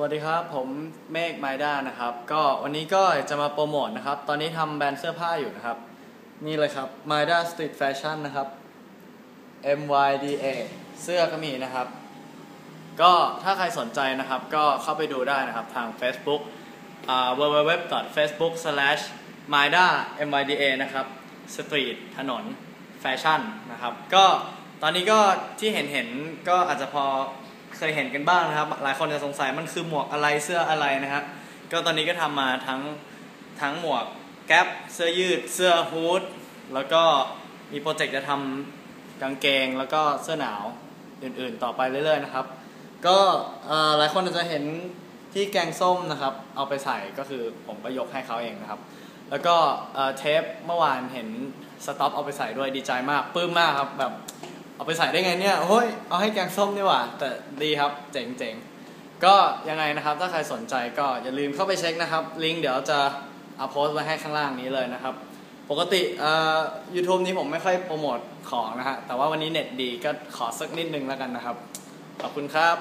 สวัสดีครับ ผมเมฆไมด้านะครับ ก็วันนี้ก็จะมาโปรโมทนะครับ ตอนนี้ทำแบรนด์เสื้อผ้าอยู่นะครับ นี่เลยครับ m i d a Street Fashion นะครับ MYDA เสื้อก็มีนะครับ ก็ถ้าใครสนใจนะครับ ก็เข้าไปดูได้นะครับทาง Facebook www.facebook/mida myda นะครับ Street ถนนแฟชั่นนะครับ ก็ตอนนี้ก็ที่เห็นเห็นก็อาจจะพอ เคยเห็นกันบ้างนะครับ หลายคนจะสงสัยมันคือหมวกอะไรเสื้ออะไรนะครับก็ตอนนี้ก็ทำมาทั้งทั้งหมวกแก๊ปเสื้อยืด เสื้อฮูดแล้วก็มีโปรเจกต์จะทำกางเกงแล้วก็เสื้อหนาวอื่นๆ ต่อไปเรื่อยๆนะครับ ก็หลายคนอาจจะเห็นที่แกงส้มนะครับ เอาไปใส่ก็คือผมก็ยกให้เขาเองนะครับ แล้วก็เอ่อเทปเมื่อวานเห็นสต็อปเอาไปใส่ด้วยดีใจมากปลื้มมากครับแบบ เอาไปใส่ได้ไงเนี่ยโอ้ยเอาให้แกงส้มดีกว่า แต่ดีครับเจ๋งเจ๋งก็ยังไงนะครับ ถ้าใครสนใจก็อย่าลืมเข้าไปเช็คนะครับ ลิงก์เดี๋ยวจะเอาโพสต์ไว้ให้ข้างล่างนี้เลยนะครับ ปกติเอ่อ YouTube นี้ผมไม่ค่อยโปรโมทของนะฮะ แต่ว่าวันนี้เน็ตดีก็ขอสักนิดนึงแล้วกันนะครับ ขอบคุณครับ